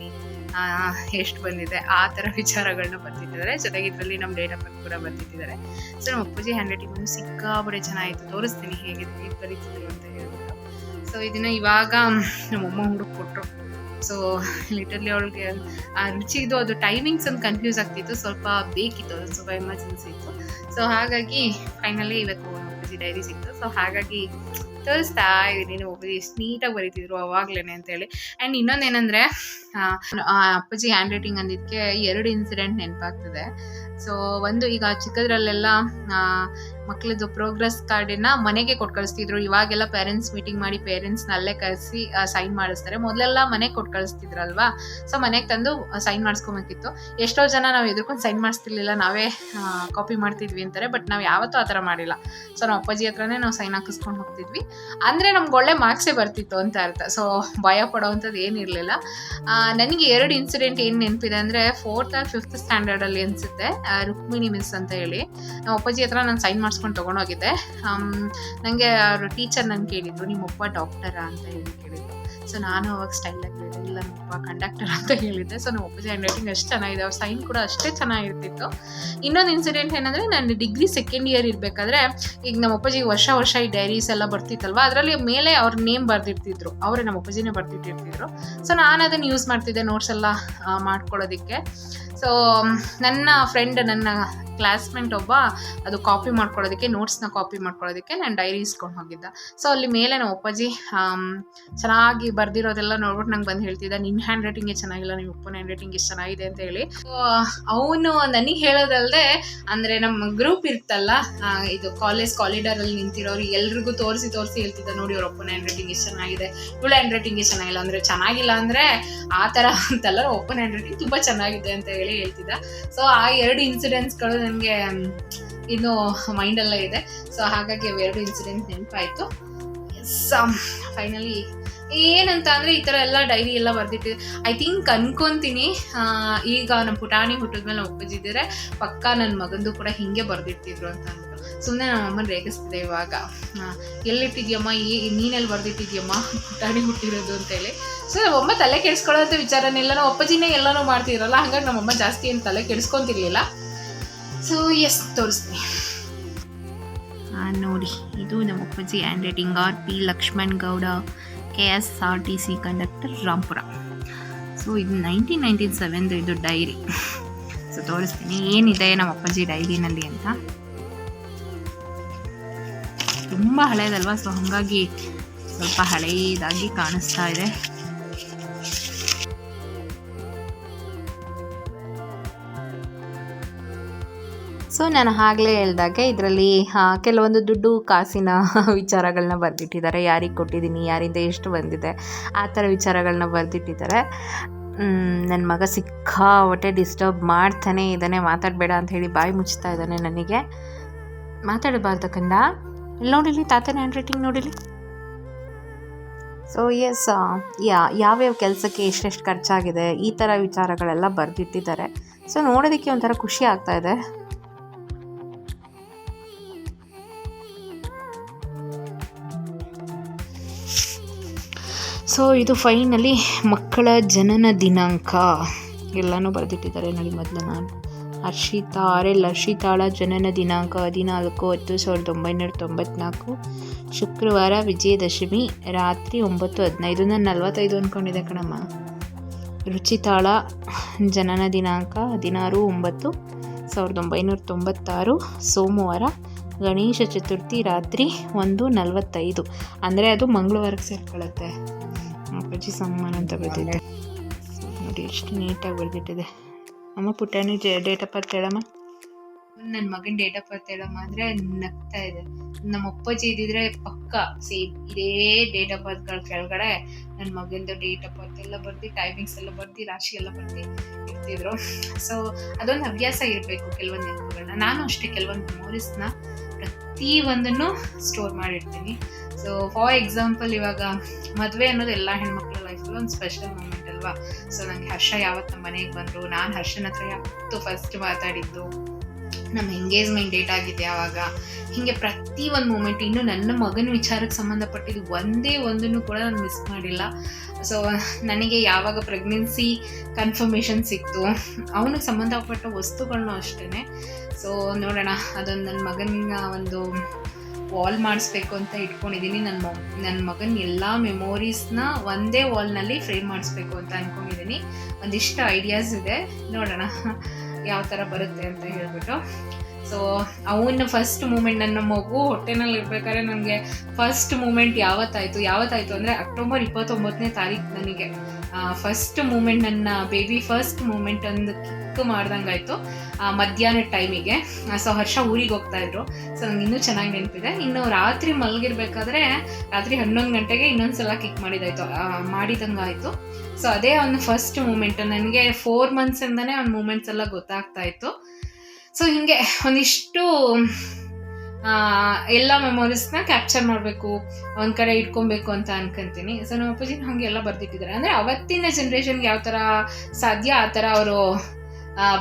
[SPEAKER 2] ಎಷ್ಟು ಬಂದಿದೆ? ಆ ಥರ ವಿಚಾರಗಳನ್ನ ಬರ್ತಿದ್ದಾರೆ ಜೊತೆಗೆ ಇದರಲ್ಲಿ ನಮ್ಮ ಡೇಟ್ ಆಫ್ ಬರ್ತ್ ಕೂಡ ಬರ್ತಿದ್ದಾರೆ ಸೊ ನಮ್ಮ ಅಪ್ಪಾಜಿ ಹ್ಯಾಂಡ್ ರೈಟಿಂಗ್ ಸಿಕ್ಕಾಪಟ್ಟೆ ಚೆನ್ನಾಗಿತ್ತು. ತೋರಿಸ್ತೀನಿ ಹೇಗಿದೆ ಹೇಗೆ ಬರೀತಿದ್ರು ಅಂತ ಹೇಳ್ಬಿಟ್ಟು.
[SPEAKER 1] ಸೊ ಇದನ್ನು ಇವಾಗ ನಮ್ಮಮ್ಮ ಹುಡುಗ ಕೊಟ್ಟರು ಸೊ ಲಿಟರ್ಲಿ ಅವಳಿಗೆ ಆ ರುಚಿದು ಅದು ಟೈಮಿಂಗ್ಸ್ ಒಂದು ಕನ್ಫ್ಯೂಸ್ ಆಗ್ತಿತ್ತು. ಸ್ವಲ್ಪ ಬೇಕಿತ್ತು, ಅದು ಸ್ವಲ್ಪ ಎಮರ್ಜೆನ್ಸಿ ಇತ್ತು. ಸೊ ಹಾಗಾಗಿ ಫೈನಲಿ ಇವತ್ತು ಡೈರಿ ಸಿಕ್ತು. ಸೊ ಹಾಗಾಗಿ ತೋರಿಸ್ತಾ ಇದ್ದೀನಿ ಒಬ್ಬರು ಎಷ್ಟು ನೀಟಾಗಿ ಬರೀತಿದ್ರು ಅವಾಗ್ಲೇನೆ ಅಂತೇಳಿ. ಆ್ಯಂಡ್ ಇನ್ನೊಂದೇನೆಂದರೆ ಅಪ್ಪಾಜಿ ಹ್ಯಾಂಡ್ ರೈಟಿಂಗ್ ಅಂದಿದ್ದಕ್ಕೆ ಎರಡು ಇನ್ಸಿಡೆಂಟ್ ನೆನಪಾಗ್ತದೆ. ಸೊ ಒಂದು ಈಗ ಚಿಕ್ಕದ್ರಲ್ಲೆಲ್ಲ ಮಕ್ಕಳದ್ದು ಪ್ರೋಗ್ರೆಸ್ ಕಾರ್ಡನ್ನ ಮನೆಗೆ ಕೊಟ್ಟು ಕಳಿಸ್ತಿದ್ರು. ಇವಾಗೆಲ್ಲ ಪೇರೆಂಟ್ಸ್ ಮೀಟಿಂಗ್ ಮಾಡಿ ಪೇರೆಂಟ್ಸ್ನ ಅಲ್ಲೇ ಕರೆಸಿ ಸೈನ್ ಮಾಡಿಸ್ತಾರೆ. ಮೊದಲೆಲ್ಲ ಮನೆಗೆ ಕೊಟ್ಟು ಕಳಿಸ್ತಿದ್ರಲ್ವಾ? ಸೊ ಮನೆಗೆ ತಂದು ಸೈನ್ ಮಾಡಿಸ್ಕೊಬೇಕಿತ್ತು. ಎಷ್ಟೋ ಜನ ನಾವು ಎದುರ್ಕೊಂಡು ಸೈನ್ ಮಾಡಿಸ್ತಿರ್ಲಿಲ್ಲ. ನಾವೇ ಕಾಪಿ ಮಾಡ್ತಿದ್ವಿ ಅಂತಾರೆ. ಬಟ್ ನಾವು ಯಾವತ್ತೂ ಆ ಥರ ಮಾಡಿಲ್ಲ. ಸೊ ನಮ್ಮ ಅಪ್ಪಾಜಿ ಹತ್ರನೇ ನಾವು ಸೈನ್ ಹಾಕಿಸ್ಕೊಂಡು ಹೋಗ್ತಿದ್ವಿ. ಅಂದರೆ ನಮ್ಗೆ ಒಳ್ಳೆ ಮಾರ್ಕ್ಸೇ ಬರ್ತಿತ್ತು ಅಂತ ಅರ್ಥ. ಸೊ ಭಯ ಪಡೋವಂಥದ್ದು ಏನಿರಲಿಲ್ಲ ನನಗೆ ಎರಡು ಇನ್ಸಿಡೆಂಟ್ ಏನು ನೆನಪಿದೆ ಅಂದರೆ ಫೋರ್ತ್ ಆರ್ ಫಿಫ್ತ್ ಸ್ಟ್ಯಾಂಡರ್ಡಲ್ಲಿ ಅನಿಸುತ್ತೆ. ರುಕ್ಮಿಣಿ ಮಿಸ್ ಅಂತ ಹೇಳಿ. ನಮ್ಮ ಅಪ್ಪಾಜಿ ಹತ್ರ ನಾನು ಸೈನ್ ಮಾಡಿಸ್ಕೊಂಡು ತೊಗೊಂಡೋಗಿದ್ದೆ. ನನಗೆ ಅವರು ಟೀಚರ್ ನಾನು ಕೇಳಿದ್ರು ನಿಮ್ಮಪ್ಪ ಡಾಕ್ಟರಾ ಅಂತ ಹೇಳಿ ಕೇಳಿದ್ರು. ಸೊ ನಾನು ಅವಾಗ ಸ್ಟೈಲಾಗಿ ಹೇಳಿದೆ, ಇಲ್ಲ ನಮ್ಮಪ್ಪ ಕಂಡಕ್ಟರ್ ಅಂತ ಹೇಳಿದ್ದೆ. ಸೊ ನಮ್ಮ ಅಪ್ಪಜಿ ಹ್ಯಾಂಡ್ ರೈಟಿಂಗ್ ಅಷ್ಟು ಚೆನ್ನಾಗಿದೆ, ಅವ್ರ ಸೈನ್ ಕೂಡ ಅಷ್ಟೇ ಚೆನ್ನಾಗಿರ್ತಿತ್ತು. ಇನ್ನೊಂದು ಇನ್ಸಿಡೆಂಟ್ ಏನಂದರೆ, ನಾನು ಡಿಗ್ರಿ ಸೆಕೆಂಡ್ ಇಯರ್ ಇರಬೇಕಾದ್ರೆ, ಈಗ ನಮ್ಮ ಅಪ್ಪಾಜಿಗೆ ವರ್ಷ ವರ್ಷ ಈ ಡೈರೀಸ್ ಎಲ್ಲ ಬರ್ತಿತ್ತಲ್ವ? ಅದರಲ್ಲಿ ಮೇಲೆ ಅವ್ರ ನೇಮ್ ಬರ್ದಿರ್ತಿದ್ರು, ಅವರೇ ನಮ್ಮ ಅಪ್ಪಾಜಿನೇ ಬರ್ತಿರ್ತಿದ್ರು ಸೊ ನಾನು ಅದನ್ನು ಯೂಸ್ ಮಾಡ್ತಿದ್ದೆ ನೋಟ್ಸ್ ಎಲ್ಲ ಮಾಡ್ಕೊಳ್ಳೋದಕ್ಕೆ. ಸೊ ನನ್ನ ಫ್ರೆಂಡ್ ನನ್ನ ಕ್ಲಾಸ್ಮೇಟ್ ಒಬ್ಬ ಅದು ಕಾಪಿ ಮಾಡ್ಕೊಳ್ಳೋದಕ್ಕೆ ನೋಟ್ಸ್ನ ಕಾಪಿ ಮಾಡ್ಕೊಳ್ಳೋದಕ್ಕೆ ನಾನು ಡೈರಿ ಇಸ್ಕೊಂಡು ಹೋಗಿದ್ದ. ಸೊ ಅಲ್ಲಿ ಮೇಲೆ ನಮ್ಮ ಅಪ್ಪಾಜಿ ಚೆನ್ನಾಗಿ ಬರ್ದಿರೋದೆಲ್ಲ ನೋಡ್ಬಿಟ್ಟು ನಂಗೆ ಬಂದು ಹೇಳ್ತಿದ್ದ ನಿನ್ನ ಹ್ಯಾಂಡ್ ರೈಟಿಂಗೇ ಚೆನ್ನಾಗಿಲ್ಲ ನಿಮ್ಮ ಅಪ್ಪನ ಹ್ಯಾಂಡ್ ರೈಟಿಂಗ್ ಎಷ್ಟು ಚೆನ್ನಾಗಿದೆ ಅಂತ ಹೇಳಿ. ಸೊ ಅವನು ನನಗೆ ಹೇಳೋದಲ್ಲದೆ ಅಂದರೆ ನಮ್ಮ ಗ್ರೂಪ್ ಇರ್ತಲ್ಲ ಇದು ಕಾಲೇಜ್ ಕಾಲಿಡರಲ್ಲಿ ನಿಂತಿರೋರು, ಎಲ್ರಿಗೂ ತೋರಿಸಿ ತೋರಿಸಿ ಹೇಳ್ತಿದ್ದ, ನೋಡಿ ಅವ್ರ ಅಪ್ಪನ ಹ್ಯಾಂಡ್ ರೈಟಿಂಗ್ ಎಷ್ಟು ಚೆನ್ನಾಗಿದೆ, ಇವಳ ಹ್ಯಾಂಡ್ ರೈಟಿಂಗ್ ಚೆನ್ನಾಗಿಲ್ಲ, ಅಂದರೆ ಚೆನ್ನಾಗಿಲ್ಲ, ಅಂದರೆ ಆ ಥರ (laughs) ಅಂತಲ್ಲ ಓಪನ್ ಹ್ಯಾಂಡ್ ರೈಟಿಂಗ್ ತುಂಬ ಚೆನ್ನಾಗಿದೆ ಅಂತ ಹೇಳಿ. ಹೇಳ್ತಿದ್ದ. ಸೊ ಆ ಎರಡು ಇನ್ಸಿಡೆಂಟ್ಸ್ಗಳು ನನಗೆ ಇನ್ನು ಮೈಂಡಲ್ಲೇ ಇದೆ. ಸೊ ಹಾಗಾಗಿ ಅವೆರಡು ಇನ್ಸಿಡೆಂಟ್ ನೆನಪಾಯಿತು. ಫೈನಲಿ ಏನಂತ ಅಂದರೆ ಈ ಥರ ಎಲ್ಲ ಡೈರಿ ಎಲ್ಲ ಬರ್ದಿತ್ತು ಐ ಥಿಂಕ್ ಅನ್ಕೊಂತೀನಿ. ಈಗ ನಮ್ಮ ಪುಟಾಣಿ ಹುಟ್ಟಿದ್ಮೇಲೆ ಒಪ್ಪಿದ್ರೆ ಪಕ್ಕ ನನ್ನ ಮಗಂದು ಕೂಡ ಹಿಂಗೆ ಬರ್ದಿಟ್ಟಿದ್ರು ಅಂತ ಅಂದ್ರು ಸುಮ್ಮನೆ ನಮ್ಮ ಅಮ್ಮನ ರೇಗಿಸ್ತಿದೆ ಇವಾಗ. ಎಲ್ಲಿಟ್ಟಿದ್ಯಮ್ಮ? ಈ ನೀನೆಲ್ಲಿ ಬರ್ದಿಟ್ಟಿದ್ಯಮ್ಮ? ಪುಟಾಣಿ ಹುಟ್ಟಿರೋದು ಅಂತೇಳಿ ಸೊ ನಮ್ಮಮ್ಮ ತಲೆ ಕೆಡಿಸ್ಕೊಳ್ಳೋಂಥ ವಿಚಾರನೆಲ್ಲ ನಮ್ಮ ಅಪ್ಪಾಜಿನೇ ಎಲ್ಲನೂ ಮಾಡ್ತಿರಲ್ಲ, ಹಾಗಾಗಿ ನಮ್ಮಮ್ಮ ಜಾಸ್ತಿ ಏನು ತಲೆ ಕೆಡಿಸ್ಕೊಂತಿರ್ಲಿಲ್ಲ. ಸೊ ಎಸ್ ತೋರಿಸ್ತೀನಿ. ನೋಡಿ, ಇದು ನಮ್ಮ ಅಪ್ಪಾಜಿ handwriting R P Lakshman Gowda. K S R T C conductor Rampura. So ಇದು ನೈನ್ಟೀನ್ ನೈನ್ಟೀನ್ ಸೆವೆನ್ದು ಇದು ಡೈರಿ ಸೊ ತೋರಿಸ್ತೀನಿ. ಏನಿದೆ ನಮ್ಮ ಅಪ್ಪಾಜಿ ಡೈರಿನಲ್ಲಿ ಅಂತ. ತುಂಬ ಹಳೇದಲ್ವಾ? ಸೊ ಹಾಗಾಗಿ ಸ್ವಲ್ಪ ಹಳೇದಾಗಿ ಕಾಣಿಸ್ತಾ ಇದೆ.
[SPEAKER 5] ಸೊ ನಾನು ಆಗಲೇ ಹೇಳ್ದಾಗೆ ಇದರಲ್ಲಿ ಕೆಲವೊಂದು ದುಡ್ಡು ಕಾಸಿನ (laughs) ವಿಚಾರಗಳನ್ನ ಬರೆದಿಟ್ಟಿದ್ದಾರೆ. ಯಾರಿಗೆ ಕೊಟ್ಟಿದ್ದೀನಿ, ಯಾರಿಂದ ಎಷ್ಟು ಬಂದಿದೆ, ಆ ಥರ ವಿಚಾರಗಳನ್ನ ಬರೆದಿಟ್ಟಿದ್ದಾರೆ. ನನ್ನ ಮಗ ಸಿಕ್ಕಾಪಟ್ಟೆ ಡಿಸ್ಟರ್ಬ್ ಮಾಡ್ತಾನೆ ಇದ್ದಾನೆ, ಮಾತಾಡಬೇಡ ಅಂತ ಹೇಳಿ ಬಾಯಿ ಮುಚ್ತಾ ಇದ್ದಾನೆ ನನಗೆ. ಮಾತಾಡಬಾರ್ದು ಕಂಡ? ಇಲ್ಲಿ ನೋಡಿಲಿ, ತಾತನ ಹ್ಯಾಂಡ್ ರೈಟಿಂಗ್ ನೋಡಿಲಿ ಸೊ ಎಸ್ ಯಾ, ಯಾವ್ಯಾವ ಕೆಲಸಕ್ಕೆ ಎಷ್ಟೆಷ್ಟು ಖರ್ಚಾಗಿದೆ, ಈ ಥರ ವಿಚಾರಗಳೆಲ್ಲ ಬರೆದಿಟ್ಟಿದ್ದಾರೆ. ಸೊ ನೋಡೋದಕ್ಕೆ ಒಂಥರ ಖುಷಿ ಆಗ್ತಾ ಸೊ ಇದು ಫೈನಲಿ ಮಕ್ಕಳ ಜನನ ದಿನಾಂಕ. ಎಲ್ಲನೂ ಬರೆದಿಟ್ಟಿದ್ದಾರೆ ನೋಡಿ ಮೊದಲು ನಾನು. ಹರ್ಷಿತಾ ಆರ್ ಎಲ್ ಹರ್ಷಿತಾಳ ಜನನ ದಿನಾಂಕ ಹದಿನಾಲ್ಕು ಹತ್ತು ಸಾವಿರದ ಒಂಬೈನೂರ ತೊಂಬತ್ನಾಲ್ಕು. ಶುಕ್ರವಾರ ವಿಜಯದಶಮಿ, ರಾತ್ರಿ ಒಂಬತ್ತು ಹದಿನೈದು, ನಾನು ನಲ್ವತ್ತೈದು ಅಂದ್ಕೊಂಡಿದ್ದೆ ಕಣಮ್ಮ. ರುಚಿತಾಳ ಜನನ ದಿನಾಂಕ ಹದಿನಾರು ಒಂಬತ್ತು ಸಾವಿರದ ಒಂಬೈನೂರ ತೊಂಬತ್ತಾರು. ಸೋಮವಾರ ಗಣೇಶ ಚತುರ್ಥಿ, ರಾತ್ರಿ ಒಂದು ನಲವತ್ತೈದು. ಅಂದರೆ ಅದು ಮಂಗಳವಾರಕ್ಕೆ ಸೇರ್ಕೊಳ್ಳುತ್ತೆ ಅಪ್ಪಾಜಿ ಸಮ್ಮಾನ ಅಂತ ಬರ್ತಿದೆ ನೋಡಿ, ಎಷ್ಟು ನೀಟಾಗಿ ಬರ್ತಿದ್ದೆ ಅಮ್ಮ ಪುಟ್ಟಣಿ ಡೇಟ್ ಆಫ್ ಬರ್ತ್ ಹೇಳಮ್ಮ.
[SPEAKER 1] ನನ್ನ ಮಗನ ಡೇಟ್ ಆಫ್ ಬರ್ತ್ ಹೇಳಮ್ಮ ಅಂದ್ರೆ ನಗ್ತಾ ಇದೆ. ನಮ್ಮ ಅಪ್ಪಾಜಿ ಇದ್ದಿದ್ರೆ ಪಕ್ಕ ಸೇಮ್ ಇದೇ ಡೇಟ್ ಆಫ್ ಬರ್ತ್ಗಳ ಕೆಳಗಡೆ ನನ್ನ ಮಗಂದು ಡೇಟ್ ಆಫ್ ಬರ್ತ್ ಎಲ್ಲ ಬರ್ದು ಟೈಮಿಂಗ್ಸ್ ಎಲ್ಲ ಬರ್ದು, ರಾಶಿ ಎಲ್ಲ ಬರ್ದು ಇರ್ತಿದ್ರು. ಸೊ ಅದೊಂದು ಹವ್ಯಾಸ ಇರಬೇಕು ಕೆಲವೊಂದು ನೆನಪುಗಳನ್ನ ನಾನು ಅಷ್ಟೇ, ಕೆಲವೊಂದು ಮೆಮೊರೀಸ್ನ ಪ್ರತಿ ಒಂದನ್ನು ಸ್ಟೋರ್ ಮಾಡಿರ್ತೀನಿ. ಸೊ ಫಾರ್ ಎಕ್ಸಾಂಪಲ್ ಇವಾಗ ಮದುವೆ ಅನ್ನೋದು ಎಲ್ಲ ಹೆಣ್ಮಕ್ಳ ಲೈಫಲ್ಲಿ ಒಂದು ಸ್ಪೆಷಲ್ ಮೂಮೆಂಟ್ ಅಲ್ವಾ? ಸೊ ನಂಗೆ ಹರ್ಷ ಯಾವತ್ತು ನಮ್ಮ ಮನೆಗೆ ಬಂದರು? ನಾನು ಹರ್ಷನ ಹತ್ರ ಯಾವತ್ತು ಫಸ್ಟ್ ಮಾತಾಡಿದ್ದು? ನಮ್ಮ ಎಂಗೇಜ್ಮೆಂಟ್ ಡೇಟ್ ಆಗಿದೆ ಆವಾಗ ಹೀಗೆ ಪ್ರತಿ ಒಂದು ಮೂಮೆಂಟ್ ಇನ್ನು ನನ್ನ ಮಗನ ವಿಚಾರಕ್ಕೆ ಸಂಬಂಧಪಟ್ಟಿದ್ದು ಒಂದೇ ಒಂದನ್ನು ಕೂಡ ನಾನು ಮಿಸ್ ಮಾಡಿಲ್ಲ. ಸೊ ನನಗೆ ಯಾವಾಗ ಪ್ರೆಗ್ನೆನ್ಸಿ ಕನ್ಫರ್ಮೇಷನ್ ಸಿಕ್ತು, ಅವನಿಗೆ ಸಂಬಂಧಪಟ್ಟ ವಸ್ತುಗಳನ್ನೂ ಅಷ್ಟೇ ಸೊ ನೋಡೋಣ, ಅದೊಂದು ನನ್ನ ಮಗನ ಒಂದು
[SPEAKER 2] ವಾಲ್ ಮಾಡಿಸ್ಬೇಕು ಅಂತ ಇಟ್ಕೊಂಡಿದ್ದೀನಿ. ನನ್ನ ಮಗ ನನ್ನ ಮಗನ ಎಲ್ಲ ಮೆಮೊರೀಸ್ನ ಒಂದೇ ವಾಲ್ನಲ್ಲಿ ಫ್ರೇಮ್ ಮಾಡಿಸ್ಬೇಕು ಅಂತ ಅಂದ್ಕೊಂಡಿದ್ದೀನಿ ಒಂದಿಷ್ಟು ಐಡಿಯಾಸ್ ಇದೆ. ನೋಡೋಣ ಯಾವ ಥರ ಬರುತ್ತೆ ಅಂತ ಹೇಳ್ಬಿಟ್ಟು. ಸೊ ಅವನ ಫಸ್ಟ್ ಮೂಮೆಂಟ್ ನನ್ನ ಮಗು ಹೊಟ್ಟೆನಲ್ಲಿ ಇರ್ಬೇಕಾದ್ರೆ ನನಗೆ ಫಸ್ಟ್ ಮೂಮೆಂಟ್ ಯಾವತ್ತಾಯಿತು ಯಾವತ್ತಾಯಿತು ಅಂದರೆ ಅಕ್ಟೋಬರ್ ಇಪ್ಪತ್ತೊಂಬತ್ತನೇ ತಾರೀಕು ನನಗೆ. ಫಸ್ಟ್ ಮೂಮೆಂಟ್ ನನ್ನ ಬೇಬಿ ಫಸ್ಟ್ ಮೂಮೆಂಟ್ ಒಂದು ಕಿಕ್ ಮಾಡ್ದಂಗಾಯ್ತು ಮಧ್ಯಾಹ್ನ ಟೈಮಿಗೆ ಸೊ ಹರ್ಷ ಊರಿಗೆ ಹೋಗ್ತಾ ಇದ್ರು. ಸೊ ನಂಗೆ ಇನ್ನೂ ಚೆನ್ನಾಗಿ ನೆನಪಿದೆ. ಇನ್ನು ರಾತ್ರಿ ಮಲಗಿರ್ಬೇಕಾದ್ರೆ ರಾತ್ರಿ ಹನ್ನೊಂದು ಗಂಟೆಗೆ ಇನ್ನೊಂದ್ಸಲ ಕಿಕ್ ಮಾಡಿದಾಯ್ತು. ಮಾಡಿದಂಗಾಯ್ತು ಸೊ ಅದೇ ಒಂದು ಫಸ್ಟ್ ಮೂಮೆಂಟ್ ನನಗೆ ಫೋರ್ ಮಂತ್ಸಿಂದನೇ ಒಂದು ಮೂಮೆಂಟ್ಸ್ ಎಲ್ಲ ಗೊತ್ತಾಗ್ತಾ ಇತ್ತು. ಸೊ ಹೀಗೆ ಒಂದಿಷ್ಟು ಎಲ್ಲ ಮೆಮೊರೀಸ್ನ ಕ್ಯಾಪ್ಚರ್ ಮಾಡಬೇಕು, ಒಂದು ಕಡೆ ಇಟ್ಕೊಬೇಕು ಅಂತ ಅನ್ಕೊಂತೀನಿ. ಸೊ ನಮ್ಮ ಅಪ್ಪಾಜಿ ಹಾಗೆಲ್ಲ ಬರ್ದಿಟ್ಟಿದ್ದಾರೆ. ಅಂದರೆ ಅವತ್ತಿನ ಜನ್ರೇಷನ್ಗೆ ಯಾವ ಥರ ಸಾಧ್ಯ, ಆ ಥರ ಅವರು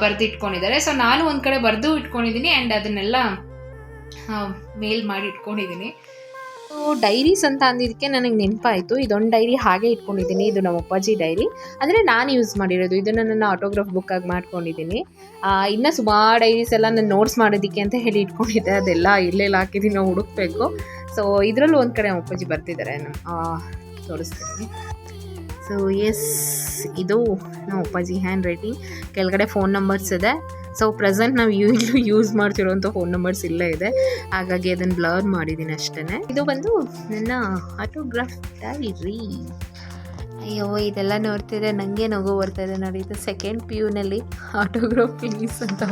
[SPEAKER 2] ಬರೆದಿಟ್ಕೊಂಡಿದ್ದಾರೆ. ಸೊ ನಾನು ಒಂದು ಕಡೆ ಬರೆದು ಇಟ್ಕೊಂಡಿದ್ದೀನಿ ಆ್ಯಂಡ್ ಅದನ್ನೆಲ್ಲ ಮೇಲ್ ಮಾಡಿ ಇಟ್ಕೊಂಡಿದ್ದೀನಿ.
[SPEAKER 1] ಸೊ ಡೈರೀಸ್ ಅಂತ ಅಂದಿದ್ದಕ್ಕೆ ನನಗೆ ನೆನಪಾಯಿತು. ಇದೊಂದು ಡೈರಿ ಹಾಗೆ ಇಟ್ಕೊಂಡಿದ್ದೀನಿ. ಇದು ನಮ್ಮ ಅಪ್ಪಾಜಿ ಡೈರಿ ಅಂದರೆ ನಾನು ಯೂಸ್ ಮಾಡಿರೋದು. ಇದನ್ನು ನನ್ನ ಆಟೋಗ್ರಾಫ್ ಬುಕ್ಕಾಗಿ ಮಾಡ್ಕೊಂಡಿದ್ದೀನಿ. ಇನ್ನು ಸುಮಾರು ಡೈರೀಸ್ ಎಲ್ಲ ನಾನು ನೋಟ್ಸ್ ಮಾಡೋದಕ್ಕೆ ಅಂತ ಹೇಳಿ ಇಟ್ಕೊಂಡಿದ್ದೆ. ಅದೆಲ್ಲ ಇಲ್ಲೆಲ್ಲ ಹಾಕಿದ್ದೀನಿ ನಾವು ಹುಡುಕ್ಬೇಕು. ಸೊ ಇದರಲ್ಲೂ ಒಂದು ಕಡೆ ನಮ್ಮ ಅಪ್ಪಾಜಿ ಬರ್ತಿದ್ದಾರೆ ನಮ್ಮ ತೋರಿಸ್ತೀನಿ. ಸೊ ಎಸ್ ಇದು ನಮ್ಮ ಅಪ್ಪಾಜಿ ಹ್ಯಾಂಡ್ ರೈಟಿಂಗ್ ಕೆಳಗಡೆ ಫೋನ್ ನಂಬರ್ಸ್ ಇದೆ. ಸೊ ಪ್ರೆಸೆಂಟ್ ನಾವು ಈಗಲೂ ಯೂಸ್ ಮಾಡ್ತಿರೋಂಥ ಫೋನ್ ನಂಬರ್ಸ್ ಇಲ್ಲೇ ಇದೆ. ಹಾಗಾಗಿ ಅದನ್ನು ಬ್ಲರ್ ಮಾಡಿದ್ದೀನಿ ಅಷ್ಟೇ ಇದು ಬಂದು ನನ್ನ ಆಟೋಗ್ರಾಫ್ ಡೈರಿ ಅಯ್ಯೋ, ಇದೆಲ್ಲ ನೋಡ್ತಿದ್ರೆ ನನಗೆ ನಗು ಬರ್ತಾಯಿದೆ ನೋಡಿ. ಇದು ಸೆಕೆಂಡ್ ಪಿ ಯುನಲ್ಲಿ ಆಟೋಗ್ರಾಫ್ ಪ್ಲೀಸ್ ಅಂತ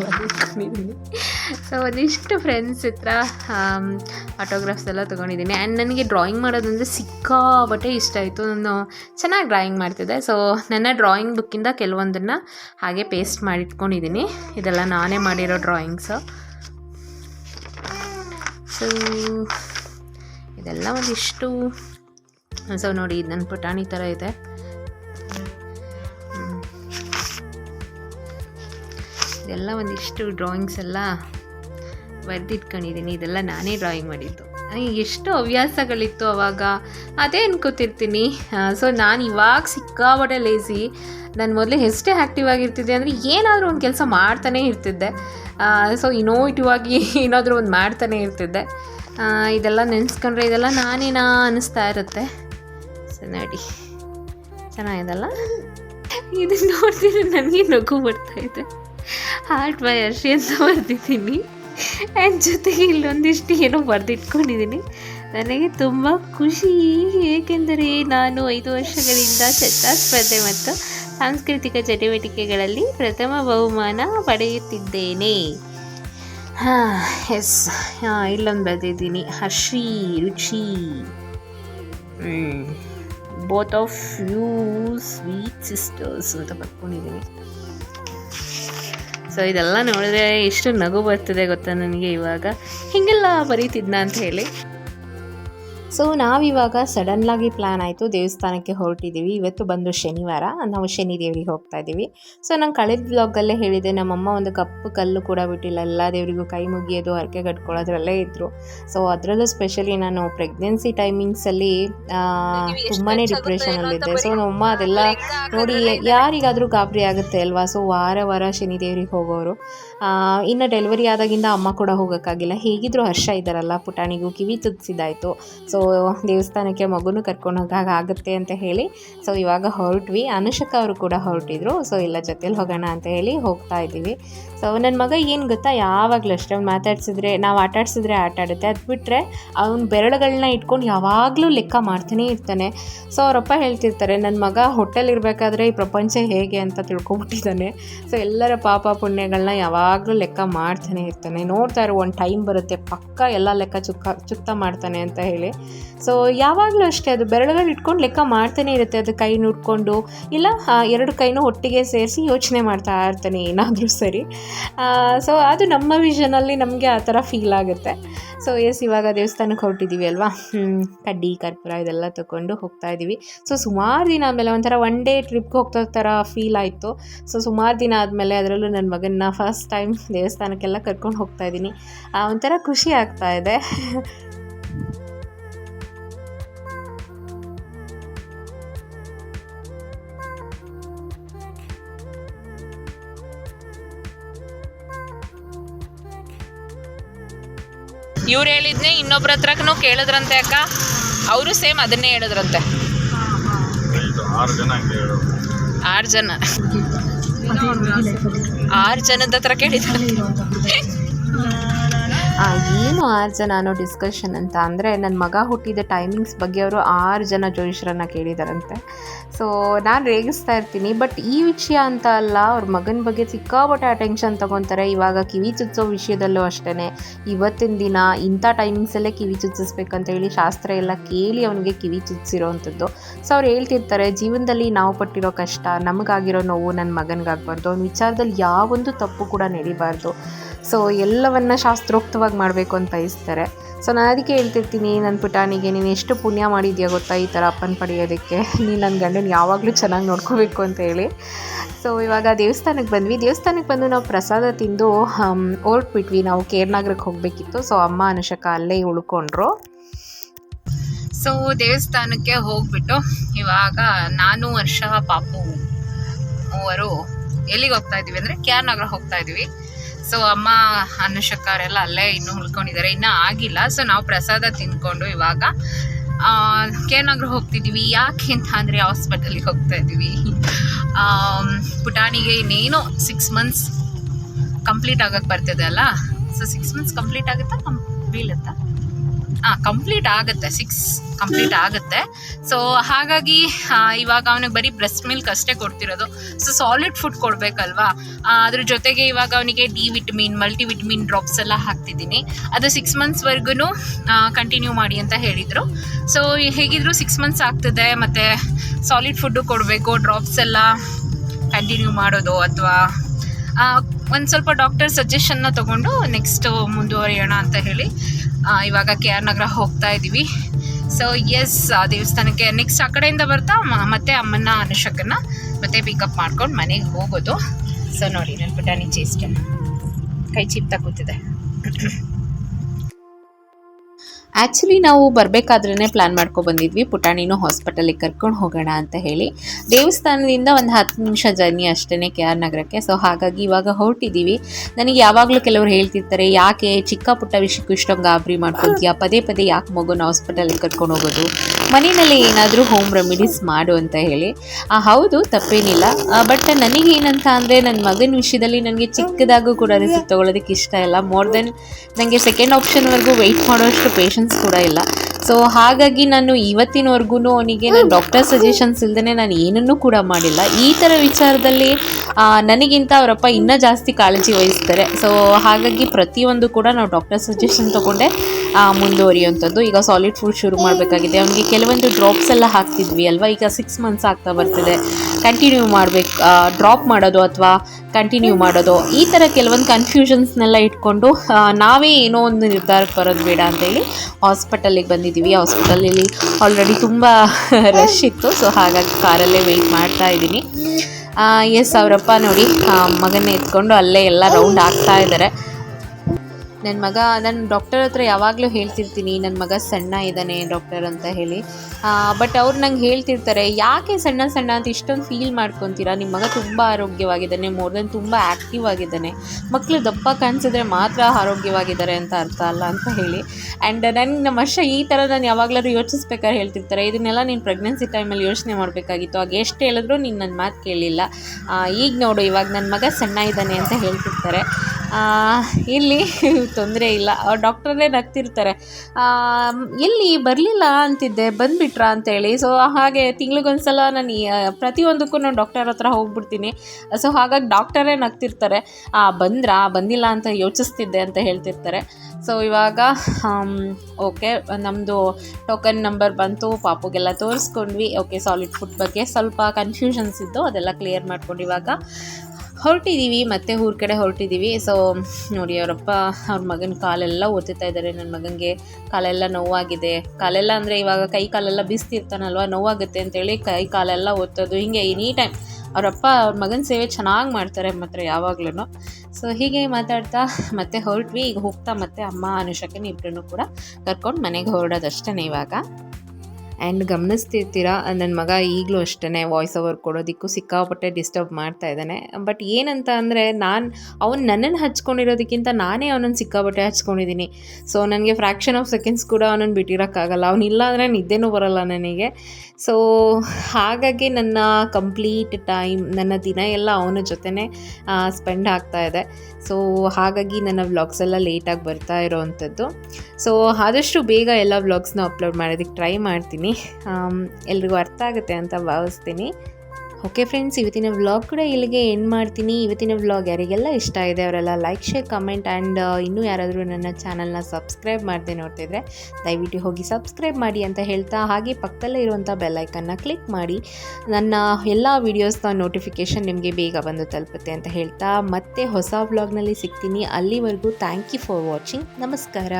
[SPEAKER 1] ಸೊ ಒಂದಿಷ್ಟು ಫ್ರೆಂಡ್ಸ್ ಹತ್ರ ಆಟೋಗ್ರಾಫ್ಸ್ ಎಲ್ಲ ತೊಗೊಂಡಿದ್ದೀನಿ. ಆ್ಯಂಡ್ ನನಗೆ ಡ್ರಾಯಿಂಗ್ ಮಾಡೋದಂದರೆ ಸಿಕ್ಕಾಬಟ್ಟೆ ಇಷ್ಟ ಆಯಿತು. ನಾನು ಚೆನ್ನಾಗಿ ಡ್ರಾಯಿಂಗ್ ಮಾಡ್ತಿದ್ದೆ. ಸೊ ನನ್ನ ಡ್ರಾಯಿಂಗ್ ಬುಕ್ಕಿಂದ ಕೆಲವೊಂದನ್ನು ಹಾಗೆ ಪೇಸ್ಟ್ ಮಾಡಿಟ್ಕೊಂಡಿದ್ದೀನಿ. ಇದೆಲ್ಲ ನಾನೇ ಮಾಡಿರೋ ಡ್ರಾಯಿಂಗ್ಸು ಸೊ ಇದೆಲ್ಲ ಒಂದಿಷ್ಟು ಸೊ ನೋಡಿ ಇದು ನನ್ನ ಪುಟಾಣಿ ಥರ ಇದೆ. ಇದೆಲ್ಲ ಒಂದಿಷ್ಟು ಡ್ರಾಯಿಂಗ್ಸ್ ಎಲ್ಲ ಬರೆದಿಟ್ಕೊಂಡಿದ್ದೀನಿ. ಇದೆಲ್ಲ ನಾನೇ ಡ್ರಾಯಿಂಗ್ ಮಾಡಿದ್ದು. ಎಷ್ಟು ಹವ್ಯಾಸಗಳಿತ್ತು ಅವಾಗ. ಅದೇ ಅನ್ಕೋತಿರ್ತೀನಿ. ಸೊ ನಾನು ಇವಾಗ ಸಿಕ್ಕಾಪಟ್ಟೆ ಲೇಸಿ ನಾನು ಮೊದಲೇ ಎಷ್ಟೇ ಆ್ಯಕ್ಟಿವ್ ಆಗಿರ್ತಿದ್ದೆ ಅಂದರೆ ಏನಾದರೂ ಒಂದು ಕೆಲಸ ಮಾಡ್ತಾನೇ ಇರ್ತಿದ್ದೆ. ಸೊ ಇನೋವೇಟಿವ್ ಆಗಿ ಏನಾದರೂ ಒಂದು ಮಾಡ್ತಾನೇ ಇರ್ತಿದ್ದೆ. ಇದೆಲ್ಲ ನೆನೆಸ್ಕೊಂಡ್ರೆ ಇದೆಲ್ಲ ನಾನೇನಾ ಅನ್ನಿಸ್ತಾ ಇರುತ್ತೆ. ಸೊ ನೋಡಿ. ಚೆನ್ನಾಗಿದಲ್ಲ ಇದು ನೋಡ್ತಿದ್ರೆ ನನಗೆ ನಗು ಬರ್ತಾ ಇದೆ. ಹಾರ್ಟ್ ಬೈ ಅರ್ಷಿ ಅಂತ ಬರ್ದಿದ್ದೀನಿ. ಆ್ಯಂಡ್ ಜೊತೆಗೆ ಇಲ್ಲೊಂದಿಷ್ಟು ಏನೋ ಬರೆದಿಟ್ಕೊಂಡಿದ್ದೀನಿ. ನನಗೆ ತುಂಬ ಖುಷಿ. ಏಕೆಂದರೆ ನಾನು ಐದು ವರ್ಷಗಳಿಂದ ಚರ್ಚಾ ಮತ್ತು ಸಾಂಸ್ಕೃತಿಕ ಚಟುವಟಿಕೆಗಳಲ್ಲಿ ಪ್ರಥಮ ಬಹುಮಾನ ಪಡೆಯುತ್ತಿದ್ದೇನೆ. ಹಾಂ ಎಸ್ ಹಾಂ ಇಲ್ಲೊಂದು ಬರೆದಿದ್ದೀನಿ. Harshi Ruchi. Both of you sweet sisters ಅಂತ ಬರ್ಕೊಂಡಿದ್ದೀನಿ. ಸೊ ಇದೆಲ್ಲ ನೋಡಿದ್ರೆ ಎಷ್ಟು ನಗು ಬರ್ತದೆ ಗೊತ್ತಾ ನನಗೆ ಇವಾಗ? ಹೀಗೆಲ್ಲ ಬರೀತಿದ್ನ ಅಂತ ಹೇಳಿ. ಸೊ ನಾವಿವಾಗ ಸಡನ್ನಾಗಿ ಪ್ಲ್ಯಾನ್ ಆಯಿತು. ದೇವಸ್ಥಾನಕ್ಕೆ ಹೊರಟಿದ್ದೀವಿ ಇವತ್ತು ಬಂದು ಶನಿವಾರ. ನಾವು ಶನಿ ದೇವರಿಗೆ ಹೋಗ್ತಾ ಇದ್ದೀವಿ. ಸೊ ನಾನು ಕಳೆದ ಬ್ಲಾಗಲ್ಲೇ ಹೇಳಿದೆ ನಮ್ಮಮ್ಮ ಒಂದು ಕಪ್ಪು ಕಲ್ಲು ಕೂಡ ಬಿಟ್ಟಿಲ್ಲ. ಎಲ್ಲ ದೇವರಿಗೂ ಕೈ ಮುಗಿಯೋದು ಹರಕೆ ಕಟ್ಕೊಳ್ಳೋದ್ರಲ್ಲೇ ಇದ್ದರು ಸೊ ಅದರಲ್ಲೂ ಸ್ಪೆಷಲಿ ನಾನು ಪ್ರೆಗ್ನೆನ್ಸಿ ಟೈಮಿಂಗ್ಸಲ್ಲಿ ತುಂಬಾ ಡಿಪ್ರೆಷನಲ್ಲಿದ್ದೆ ಸೊ ನಮ್ಮಮ್ಮ ಅದೆಲ್ಲ ನೋಡಿ ಯಾರಿಗಾದರೂ ಗಾಬರಿ ಆಗುತ್ತೆ ಅಲ್ವಾ? ಸೊ ವಾರ ವಾರ ಶನಿ ದೇವ್ರಿಗೆ ಹೋಗೋರು. ಇನ್ನು ಡೆಲಿವರಿ ಆದಾಗಿಂದ ಅಮ್ಮ ಕೂಡ ಹೋಗೋಕ್ಕಾಗಿಲ್ಲ. ಹೇಗಿದ್ರು ಹರ್ಷ ಇದ್ದಾರಲ್ಲ ಪುಟಾಣಿಗೂ ಕಿವಿ ತುತ್ತಿದ್ದಾಯಿತು. ಸೊ ದೇವಸ್ಥಾನಕ್ಕೆ ಮಗುನೂ ಕರ್ಕೊಂಡು ಹೋಗಾಗ ಆಗುತ್ತೆ ಅಂತ ಹೇಳಿ ಸೊ ಇವಾಗ ಹೊರಟ್ವಿ. ಅನುಷಕ ಅವರು ಕೂಡ ಹೊರಟಿದ್ರು ಸೊ ಎಲ್ಲ ಜೊತೆಲಿ ಹೋಗೋಣ ಅಂತ ಹೇಳಿ ಹೋಗ್ತಾ ಇದ್ದೀವಿ. ಸೊ ನನ್ನ ಮಗ ಏನು ಗೊತ್ತಾ, ಯಾವಾಗಲೂ ಅಷ್ಟೇ, ಅವ್ನು ಮಾತಾಡ್ಸಿದ್ರೆ, ನಾವು ಆಟಾಡ್ಸಿದ್ರೆ ಆಟ ಆಡುತ್ತೆ. ಅದು ಬಿಟ್ಟರೆ ಅವ್ನ ಬೆರಳುಗಳನ್ನ ಇಟ್ಕೊಂಡು ಯಾವಾಗಲೂ ಲೆಕ್ಕ ಮಾಡ್ತಾನೇ ಇರ್ತಾನೆ. ಸೊ ಅವರಪ್ಪ ಹೇಳ್ತಿರ್ತಾರೆ ನನ್ನ ಮಗ ಹೊಟ್ಟೆಲಿರ್ಬೇಕಾದ್ರೆ ಈ ಪ್ರಪಂಚ ಹೇಗೆ ಅಂತ ತಿಳ್ಕೊಬಿಟ್ಟಿದ್ದಾನೆ. ಸೊ ಎಲ್ಲರ ಪಾಪ ಪುಣ್ಯಗಳನ್ನ ಯಾವಾಗಲೂ ಲೆಕ್ಕ ಮಾಡ್ತಾನೆ ಇರ್ತಾನೆ. ನೋಡ್ತಾ ಇರೋ, ಒಂದು ಟೈಮ್ ಬರುತ್ತೆ, ಪಕ್ಕ ಎಲ್ಲ ಲೆಕ್ಕ ಚುಕ್ಕ, ಚುಕ್ತ ಮಾಡ್ತಾನೆ ಅಂತ ಹೇಳಿ. ಸೊ ಯಾವಾಗಲೂ ಅಷ್ಟೇ ಅದು ಬೆರಳುಗಳು ಇಟ್ಕೊಂಡು ಲೆಕ್ಕ ಮಾಡ್ತಾನೆ ಇರುತ್ತೆ. ಅದು ಕೈ ನುಡ್ಕೊಂಡು ಇಲ್ಲ ಎರಡು ಕೈನೂ ಒಟ್ಟಿಗೆ ಸೇರಿಸಿ ಯೋಚನೆ ಮಾಡ್ತಾ ಇರ್ತಾನೆ ಏನಾದರೂ ಸರಿ. ಸೊ ಅದು ನಮ್ಮ ವಿಷನಲ್ಲಿ ನಮಗೆ ಆ ಥರ ಫೀಲ್ ಆಗುತ್ತೆ. ಸೊ ಎಸ್ ಇವಾಗ ದೇವಸ್ಥಾನಕ್ಕೆ ಹೊರಟಿದ್ದೀವಿ ಅಲ್ವಾ? ಕಡ್ಡಿ, ಕರ್ಪೂರ ಇದೆಲ್ಲ ತಗೊಂಡು ಹೋಗ್ತಾ ಇದ್ದೀವಿ ಸೊ ಸುಮಾರು ದಿನ ಆದಮೇಲೆ ಒಂಥರ ಒನ್ ಡೇ ಟ್ರಿಪ್ಗೆ ಹೋಗ್ತಾ ಥರ ಫೀಲ್ ಆಯಿತು. ಸೊ ಸುಮಾರು ದಿನ ಆದಮೇಲೆ ಅದರಲ್ಲೂ ನನ್ನ ಮಗನ ಫಸ್ಟ್ ಟೈಮ್ ದೇವಸ್ಥಾನಕ್ಕೆಲ್ಲ ಕರ್ಕೊಂಡು ಹೋಗ್ತಾ ಇದ್ದೀನಿ ಒಂಥರ ಖುಷಿ ಆಗ್ತಾ ಇದೆ. (laughs)
[SPEAKER 2] ಇವ್ರು ಹೇಳಿದ್ನೆ ಇನ್ನೊಬ್ರ ಹತ್ರಕ್ಕೂ ಕೇಳಿದ್ರಂತೆ ಅಕ್ಕ. ಅವರು ಸೇಮ್ ಅದನ್ನೇ ಹೇಳಿದ್ರಂತೆ.
[SPEAKER 6] ಆರು ಜನ.
[SPEAKER 2] ಆರು ಜನ ಆರು ಜನದ ಹತ್ರ ಕೇಳಿದ್ರು
[SPEAKER 1] ಆ, ಏನು ಆರು ಜನ ಅನ್ನೋ ಡಿಸ್ಕಷನ್ ಅಂತ ಅಂದರೆ ನನ್ನ ಮಗ ಹುಟ್ಟಿದ ಟೈಮಿಂಗ್ಸ್ ಬಗ್ಗೆ ಅವರು ಆರು ಜನ ಜ್ಯೋತಿಷರನ್ನು ಕೇಳಿದಾರಂತೆ. ಸೊ ನಾನು ರೇಗಿಸ್ತಾ ಇರ್ತೀನಿ ಬಟ್ ಈ ವಿಷಯ ಅಂತ ಅಲ್ಲ, ಅವ್ರ ಮಗನ ಬಗ್ಗೆ ಸಿಕ್ಕಾಪಟ್ಟೆ ಅಟೆನ್ಷನ್ ತೊಗೊತಾರೆ. ಇವಾಗ ಕಿವಿ ಚುಚ್ಚೋ ವಿಷಯದಲ್ಲೂ ಅಷ್ಟೇ ಇವತ್ತಿನ ದಿನ ಇಂಥ ಟೈಮಿಂಗ್ಸಲ್ಲೇ ಕಿವಿ ಚುಚ್ಚಿಸ್ಬೇಕಂತ ಹೇಳಿ ಶಾಸ್ತ್ರ ಎಲ್ಲ ಕೇಳಿ ಅವನಿಗೆ ಕಿವಿ ಚುಚ್ಚಿರೋವಂಥದ್ದು ಸೊ ಅವ್ರು ಹೇಳ್ತಿರ್ತಾರೆ, ಜೀವನದಲ್ಲಿ ನಾವು ಪಟ್ಟಿರೋ ಕಷ್ಟ, ನಮಗಾಗಿರೋ ನೋವು ನನ್ನ ಮಗನಿಗಾಗಬಾರ್ದು. ಅವ್ನ ವಿಚಾರದಲ್ಲಿ ಯಾವೊಂದು ತಪ್ಪು ಕೂಡ ನಡಿಬಾರ್ದು. ಸೊ ಎಲ್ಲವನ್ನ ಶಾಸ್ತ್ರೋಕ್ತವಾಗಿ ಮಾಡಬೇಕು ಅಂತ ಬಯಸ್ತಾರೆ ಸೊ ನಾನು ಅದಕ್ಕೆ ಹೇಳ್ತಿರ್ತೀನಿ ನನ್ನ ಪುಟಾಣಿಗೆ, ನೀನು ಎಷ್ಟು ಪುಣ್ಯ ಮಾಡಿದ್ಯಾ ಗೊತ್ತಾ ಈ ಥರ ಅಪ್ಪನ ಪಡೆಯೋದಕ್ಕೆ? (laughs) ನೀನು ನನ್ನ ಗಂಡನ ಯಾವಾಗಲೂ ಚೆನ್ನಾಗಿ ನೋಡ್ಕೋಬೇಕು ಅಂತ ಹೇಳಿ. ಸೊ ಇವಾಗ ದೇವಸ್ಥಾನಕ್ಕೆ ಬಂದ್ವಿ. ದೇವಸ್ಥಾನಕ್ಕೆ ಬಂದು ನಾವು ಪ್ರಸಾದ ತಿಂದು ಹೊರಟ್ಬಿಟ್ವಿ. ನಾವು ಕೇರ್ನಾಗರಕ್ಕೆ ಹೋಗಬೇಕಿತ್ತು. ಸೊ ಅಮ್ಮ ಅನುಷಕ ಅಲ್ಲೇ ಉಳ್ಕೊಂಡ್ರು.
[SPEAKER 2] ಸೊ ದೇವಸ್ಥಾನಕ್ಕೆ ಹೋಗ್ಬಿಟ್ಟು ಇವಾಗ ನಾನು ವರ್ಷ ಪಾಪು ಮೂವರು ಎಲ್ಲಿಗೆ ಹೋಗ್ತಾ ಇದ್ದೀವಿ ಅಂದರೆ ಕೆ ಆರ್ ನಗರ ಹೋಗ್ತಾ ಇದೀವಿ. ಸೊ ಅಮ್ಮ ಅನುಷಕ್ಕಾರೆಲ್ಲ ಅಲ್ಲೇ ಇನ್ನೂ ಉಳ್ಕೊಂಡಿದ್ದಾರೆ. ಇನ್ನೂ ಆಗಿಲ್ಲ. ಸೊ ನಾವು ಪ್ರಸಾದ ತಿಂದ್ಕೊಂಡು ಇವಾಗ ಕೆ ನಗರ ಹೋಗ್ತಿದ್ದೀವಿ ಯಾಕೆ ಅಂತ ಅಂದರೆ ಹಾಸ್ಪಿಟಲಿಗೆ ಹೋಗ್ತಾ ಇದ್ದೀವಿ. ಪುಟಾಣಿಗೆ ಇನ್ನೇನೋ ಸಿಕ್ಸ್ ಮಂತ್ಸ್ ಕಂಪ್ಲೀಟ್ ಆಗೋಕ್ಕೆ ಬರ್ತದೆ ಅಲ್ಲ? ಸೊ ಸಿಕ್ಸ್ ಮಂತ್ಸ್ ಕಂಪ್ಲೀಟ್ ಆಗುತ್ತಾ? ಕಂ ಬೀಳುತ್ತಾ ಹಾಂ ಕಂಪ್ಲೀಟ್ ಆಗುತ್ತೆ ಸಿಕ್ಸ್ ಕಂಪ್ಲೀಟ್ ಆಗುತ್ತೆ. ಸೊ ಹಾಗಾಗಿ ಇವಾಗ ಅವನಿಗೆ ಬರೀ ಬ್ರೆಸ್ಟ್ ಮಿಲ್ಕ್ ಅಷ್ಟೇ ಕೊಡ್ತಿರೋದು. ಸೊ ಸಾಲಿಡ್ ಫುಡ್ ಕೊಡಬೇಕಲ್ವಾ? ಅದ್ರ ಜೊತೆಗೆ ಇವಾಗ ಅವನಿಗೆ D vitamin multi vitamin drops ಎಲ್ಲ ಹಾಕ್ತಿದ್ದೀನಿ. ಅದು ಸಿಕ್ಸ್ ಮಂತ್ಸ್ವರೆಗೂ ಕಂಟಿನ್ಯೂ ಮಾಡಿ ಅಂತ ಹೇಳಿದರು. ಸೊ ಹೇಗಿದ್ರು ಸಿಕ್ಸ್ ಮಂತ್ಸ್ ಆಗ್ತದೆ, ಮತ್ತು ಸಾಲಿಡ್ ಫುಡ್ಡು ಕೊಡಬೇಕು ಡ್ರಾಪ್ಸ್ ಎಲ್ಲ ಕಂಟಿನ್ಯೂ ಮಾಡೋದು, ಅಥವಾ ಒಂದು ಸ್ವಲ್ಪ ಡಾಕ್ಟರ್ ಸಜೆಷನ್ನ ತೊಗೊಂಡು ನೆಕ್ಸ್ಟ್ ಮುಂದುವರಿಯೋಣ ಅಂತ ಹೇಳಿ. ಇವಾಗ ಕೆ ಆರ್ ನಗರ ಹೋಗ್ತಾ ಇದ್ದೀವಿ ಸೊ ಎಸ್ ಆ ದೇವಸ್ಥಾನಕ್ಕೆ ನೆಕ್ಸ್ಟ್ ಆ ಕಡೆಯಿಂದ ಬರ್ತಾ ಮತ್ತೆ ಅಮ್ಮನ ಅನುಷಕನ್ನ ಮತ್ತೆ ಪಿಕಪ್ ಮಾಡ್ಕೊಂಡು ಮನೆಗೆ ಹೋಗೋದು. ಸೊ ನೋಡಿ ನನ್ನ ಪುಟಾಣಿ ಚೇಷ್ಟೆ ಕೈ ಚಿಪ್ತಾ ಕೂತಿದೆ.
[SPEAKER 1] ಆ್ಯಕ್ಚುಲಿ ನಾವು ಬರಬೇಕಾದ್ರೇ ಪ್ಲ್ಯಾನ್ ಮಾಡ್ಕೊ ಬಂದಿದ್ವಿ. ಪುಟಾಣಿನೂ ಹಾಸ್ಪಿಟಲಿಗೆ ಕರ್ಕೊಂಡು ಹೋಗೋಣ ಅಂತ ಹೇಳಿ. ದೇವಸ್ಥಾನದಿಂದ ಒಂದು ಹತ್ತು ನಿಮಿಷ ಜರ್ನಿ ಅಷ್ಟೇ ಕೆ ಆರ್ ನಗರಕ್ಕೆ. ಸೊ ಹಾಗಾಗಿ ಇವಾಗ ಹೊರಟಿದ್ದೀವಿ ನನಗೆ ಯಾವಾಗಲೂ ಕೆಲವರು ಹೇಳ್ತಿರ್ತಾರೆ, ಯಾಕೆ ಚಿಕ್ಕ ಪುಟ್ಟ ವಿಷಯಕ್ಕೂ ಇಷ್ಟೊಂದು ಗಾಬರಿ ಮಾಡ್ಕೊತೀಯಾ? ಪದೇ ಪದೇ ಯಾಕೆ ಮಗುನ ಹಾಸ್ಪಿಟಲಿಗೆ ಕರ್ಕೊಂಡು ಹೋಗೋದು? ಮನೆಯಲ್ಲಿ ಏನಾದರೂ ಹೋಮ್ ರೆಮಿಡೀಸ್ ಮಾಡು ಅಂತ ಹೇಳಿ. ಹೌದು, ತಪ್ಪೇನಿಲ್ಲ. ಬಟ್ ನನಗೇನಂತ ಅಂದರೆ ನನ್ನ ಮಗನ ವಿಷಯದಲ್ಲಿ ನನಗೆ ಚಿಕ್ಕದಾಗೂ ಕೂಡ ರಿಸಿಪ್ಟ್ ತೊಗೊಳೋದಕ್ಕೆ ಇಷ್ಟ ಇಲ್ಲ. ಮೋರ್ ದೆನ್ ನನಗೆ ಸೆಕೆಂಡ್ ಆಪ್ಷನ್ವರೆಗೂ ವೆಯ್ಟ್ ಮಾಡೋಷ್ಟು ಪೇಷನ್ಸ್ ಕೂಡ ಇಲ್ಲ. ಸೊ ಹಾಗಾಗಿ ನಾನು ಇವತ್ತಿನವರೆಗೂ ಅವನಿಗೆ ನಾನು ಡಾಕ್ಟರ್ ಸಜೆಷನ್ಸ್ ಇಲ್ಲದೇ ನಾನು ಏನನ್ನೂ ಕೂಡ ಮಾಡಿಲ್ಲ. ಈ ಥರ ವಿಚಾರದಲ್ಲಿ ನನಗಿಂತ ಅವರಪ್ಪ ಇನ್ನೂ ಜಾಸ್ತಿ ಕಾಳಜಿ ವಹಿಸ್ತಾರೆ. ಸೊ ಹಾಗಾಗಿ ಪ್ರತಿಯೊಂದು ಕೂಡ ನಾವು ಡಾಕ್ಟರ್ ಸಜೆಷನ್ ತೊಗೊಂಡೆ. ಮುಂದುವರಿಯುವಂಥದ್ದು ಈಗ ಸಾಲಿಡ್ ಫುಡ್ ಶುರು ಮಾಡಬೇಕಾಗಿದೆ. ಅವನಿಗೆ ಕೆಲವೊಂದು ಡ್ರಾಪ್ಸ್ ಎಲ್ಲ ಹಾಕ್ತಿದ್ವಿ ಅಲ್ವಾ? ಈಗ ಸಿಕ್ಸ್ ಮಂತ್ಸ್ ಆಗ್ತಾ ಬರ್ತಿದೆ. ಕಂಟಿನ್ಯೂ ಮಾಡಬೇಕು ಡ್ರಾಪ್ ಮಾಡೋದು ಅಥವಾ ಕಂಟಿನ್ಯೂ ಮಾಡೋದು. ಈ ಥರ ಕೆಲವೊಂದು ಕನ್ಫ್ಯೂಷನ್ಸ್ನೆಲ್ಲ ಇಟ್ಕೊಂಡು ನಾವೇ ಏನೋ ಒಂದು ನಿರ್ಧಾರಕ್ಕೆ ಬರೋದು ಬೇಡ ಅಂತೇಳಿ ಹಾಸ್ಪಿಟಲಿಗೆ ಬಂದಿದ್ದೀವಿ ಹಾಸ್ಪಿಟಲಲ್ಲಿ ಆಲ್ರೆಡಿ ತುಂಬ ರಶ್ ಇತ್ತು. ಸೊ ಹಾಗಾಗಿ ಕಾರಲ್ಲೇ ವೆಯ್ಟ್ ಮಾಡ್ತಾ ಇದ್ದೀನಿ. ಎಸ್ ಅವರಪ್ಪ ನೋಡಿ ಮಗನ ಎತ್ಕೊಂಡು ಅಲ್ಲೇ ಎಲ್ಲ ರೌಂಡ್ ಆಗ್ತಾ ಇದ್ದಾರೆ ನನ್ನ ಮಗ, ನಾನು ಡಾಕ್ಟರ್ ಹತ್ರ ಯಾವಾಗಲೂ ಹೇಳ್ತಿರ್ತೀನಿ ನನ್ನ ಮಗ ಸಣ್ಣ ಇದ್ದಾನೆ ಡಾಕ್ಟರ್ ಅಂತ ಹೇಳಿ. ಬಟ್ ಅವ್ರು ನಂಗೆ ಹೇಳ್ತಿರ್ತಾರೆ, ಯಾಕೆ ಸಣ್ಣ ಸಣ್ಣ ಅಂತ ಇಷ್ಟೊಂದು ಫೀಲ್ ಮಾಡ್ಕೊತೀರಾ? ನಿಮ್ಮ ಮಗ ತುಂಬ ಆರೋಗ್ಯವಾಗಿದ್ದಾನೆ ಮೋರ್ ದೆನ್ ತುಂಬ ಆ್ಯಕ್ಟಿವ್ ಆಗಿದ್ದಾನೆ. ಮಕ್ಕಳು ದಪ್ಪ ಕಾಣಿಸಿದ್ರೆ ಮಾತ್ರ ಆರೋಗ್ಯವಾಗಿದ್ದಾರೆ ಅಂತ ಅರ್ಥ ಅಲ್ಲ ಅಂತ ಹೇಳಿ. ಆ್ಯಂಡ್ ನನಗೆ ನಮ್ಮ ವರ್ಷ ಈ ಥರ ನಾನು ಯಾವಾಗಲಾದ್ರೂ ಯೋಚಿಸ್ಬೇಕಾದ್ರೆ ಹೇಳ್ತಿರ್ತಾರೆ, ಇದನ್ನೆಲ್ಲ ನೀನು ಪ್ರೆಗ್ನೆನ್ಸಿ ಟೈಮಲ್ಲಿ ಯೋಚನೆ ಮಾಡಬೇಕಾಗಿತ್ತು. ಆಗ ಎಷ್ಟು ಹೇಳಿದ್ರು ನೀನು ನನ್ನ ಮಾತು ಕೇಳಿಲ್ಲ. ಈಗ ನೋಡು, ಇವಾಗ ನನ್ನ ಮಗ ಸಣ್ಣ ಇದ್ದಾನೆ ಅಂತ ಹೇಳ್ತಿರ್ತಾರೆ. ಇಲ್ಲಿ ತೊಂದರೆ ಇಲ್ಲ. ಡಾಕ್ಟರ್ನೇ ನಗ್ತಿರ್ತಾರೆ. ಇಲ್ಲಿ ಬರಲಿಲ್ಲ ಅಂತಿದ್ದೆ ಬಂದುಬಿಟ್ರ ಅಂತೇಳಿ. ಸೊ ಹಾಗೆ ತಿಂಗ್ಳಿಗೊಂದ್ಸಲ ನಾನು ಈ, ಪ್ರತಿಯೊಂದಕ್ಕೂ ನಾನು ಡಾಕ್ಟರ್ ಹತ್ರ ಹೋಗ್ಬಿಡ್ತೀನಿ. ಸೊ ಹಾಗಾಗಿ ಡಾಕ್ಟರೇ ನಗ್ತಿರ್ತಾರೆ. ಬಂದ್ರಾ ಬಂದಿಲ್ಲ ಅಂತ ಯೋಚಿಸ್ತಿದ್ದೆ ಅಂತ ಹೇಳ್ತಿರ್ತಾರೆ. ಸೊ ಇವಾಗ ಓಕೆ ನಮ್ಮದು ಟೋಕನ್ ನಂಬರ್ ಬಂತು. ಪಾಪುಗೆಲ್ಲ ತೋರಿಸ್ಕೊಂಡ್ವಿ. ಓಕೆ ಸಾಲಿಡ್ ಫುಡ್ ಬಗ್ಗೆ ಸ್ವಲ್ಪ ಕನ್ಫ್ಯೂಷನ್ಸ್ ಇದ್ದು ಅದೆಲ್ಲ ಕ್ಲಿಯರ್ ಮಾಡ್ಕೊಂಡು ಇವಾಗ ಹೊರಟಿದ್ದೀವಿ, ಮತ್ತೆ ಊರ ಕಡೆ ಹೊರಟಿದ್ದೀವಿ. ಸೊ ನೋಡಿ ಅವರಪ್ಪ, ಅವ್ರ ಮಗನ ಕಾಲೆಲ್ಲ ಒತ್ತುತ್ತಾ ಇದ್ದಾರೆ ನನ್ನ ಮಗನಿಗೆ ಕಾಲೆಲ್ಲ ನೋವಾಗಿದೆ. ಕಾಲೆಲ್ಲ ಅಂದರೆ ಇವಾಗ ಕೈ ಕಾಲೆಲ್ಲ ಬಿಸ್ತಿರ್ತಾನಲ್ವ? ನೋವಾಗುತ್ತೆ ಅಂತೇಳಿ ಕೈ ಕಾಲೆಲ್ಲ ಒತ್ತೋದು. ಹೀಗೆ ಎನಿ ಟೈಮ್ ಅವರಪ್ಪ, ಅವ್ರ ಮಗನ ಸೇವೆ ಚೆನ್ನಾಗಿ ಮಾಡ್ತಾರೆ ಮಾತ್ರ ಯಾವಾಗ್ಲೂ ಸೊ ಹೀಗೆ ಮಾತಾಡ್ತಾ, ಮತ್ತೆ ಹೊರಟ್ವಿ. ಈಗ ಹೋಗ್ತಾ ಮತ್ತೆ ಅಮ್ಮ ಅನುಷಕನ ಇಬ್ಬರನ್ನು ಕೂಡ ಕರ್ಕೊಂಡು ಮನೆಗೆ ಹೊರಡೋದಷ್ಟೇ ಇವಾಗ. ಆ್ಯಂಡ್ ಗಮನಿಸ್ತಿರ್ತೀರಾ? ನನ್ನ ಮಗ ಈಗಲೂ ಅಷ್ಟೇ ವಾಯ್ಸ್ ಓವರ್ ಕೊಡೋದಕ್ಕೂ ಸಿಕ್ಕಾಪಟ್ಟೆ ಡಿಸ್ಟರ್ಬ್ ಮಾಡ್ತಾ ಇದ್ದಾನೆ. ಬಟ್ ಏನಂತ ಅಂದರೆ ನಾನು, ಅವ್ನು ನನ್ನನ್ನು ಹಚ್ಕೊಂಡಿರೋದಕ್ಕಿಂತ ನಾನೇ ಅವನನ್ನು ಸಿಕ್ಕಾಪಟ್ಟೆ ಹಚ್ಕೊಂಡಿದ್ದೀನಿ. ಸೊ ನನಗೆ ಫ್ರ್ಯಾಕ್ಷನ್ ಆಫ್ ಸೆಕೆಂಡ್ಸ್ ಕೂಡ ಅವನನ್ನು ಬಿಟ್ಟಿರೋಕ್ಕಾಗಲ್ಲ. ಅವನಿಲ್ಲ ಅಂದರೆ ನಿದ್ದೆನೂ ಬರಲ್ಲ ನನಗೆ. ಸೊ ಹಾಗಾಗಿ ನನ್ನ ಕಂಪ್ಲೀಟ್ ಟೈಮ್ ನನ್ನ ದಿನ ಎಲ್ಲ ಅವನ ಜೊತೆನೇ ಸ್ಪೆಂಡ್ ಆಗ್ತಾ ಇದೆ. ಸೊ ಹಾಗಾಗಿ ನನ್ನ ವ್ಲಾಗ್ಸ್ ಎಲ್ಲ ಲೇಟಾಗಿ ಬರ್ತಾ ಇರೋವಂಥದ್ದು ಸೊ ಆದಷ್ಟು ಬೇಗ ಎಲ್ಲ ವ್ಲಾಗ್ಸ್ನ ಅಪ್ಲೋಡ್ ಮಾಡೋದಕ್ಕೆ ಟ್ರೈ ಮಾಡ್ತೀನಿ. ಆಮ್, ಎಲ್ರಿಗೂ ಅರ್ಥ ಆಗುತ್ತೆ ಅಂತ ಭಾವಿಸ್ತೀನಿ. ಓಕೆ ಫ್ರೆಂಡ್ಸ್ ಇವತ್ತಿನ ವ್ಲಾಗ್ ಕೂಡ ಇಲ್ಲಿಗೆ ಎಂಡ್ ಮಾಡ್ತೀನಿ. ಇವತ್ತಿನ ವ್ಲಾಗ್ ಯಾರಿಗೆಲ್ಲ ಇಷ್ಟ ಇದೆ ಅವರೆಲ್ಲ ಲೈಕ್ ಶೇರ್ ಕಮೆಂಟ್ ಆ್ಯಂಡ್ ಇನ್ನೂ ಯಾರಾದರೂ ನನ್ನ ಚಾನಲ್ನ ಸಬ್ಸ್ಕ್ರೈಬ್ ಮಾಡದೆ ನೋಡ್ತಿದ್ರೆ ದಯವಿಟ್ಟು ಹೋಗಿ ಸಬ್ಸ್ಕ್ರೈಬ್ ಮಾಡಿ ಅಂತ ಹೇಳ್ತಾ ಹಾಗೆ ಪಕ್ಕದಲ್ಲೇ ಇರುವಂಥ ಬೆಲ್ಲೈಕನ್ನ ಕ್ಲಿಕ್ ಮಾಡಿ. ನನ್ನ ಎಲ್ಲ ವೀಡಿಯೋಸ್ನ ನೋಟಿಫಿಕೇಷನ್ ನಿಮಗೆ ಬೇಗ ಬಂದು ತಲುಪುತ್ತೆ ಅಂತ ಹೇಳ್ತಾ ಮತ್ತೆ ಹೊಸ ವ್ಲಾಗ್ನಲ್ಲಿ ಸಿಗ್ತೀನಿ. ಅಲ್ಲಿವರೆಗೂ ಥ್ಯಾಂಕ್ ಯು ಫಾರ್ ವಾಚಿಂಗ್ ನಮಸ್ಕಾರ.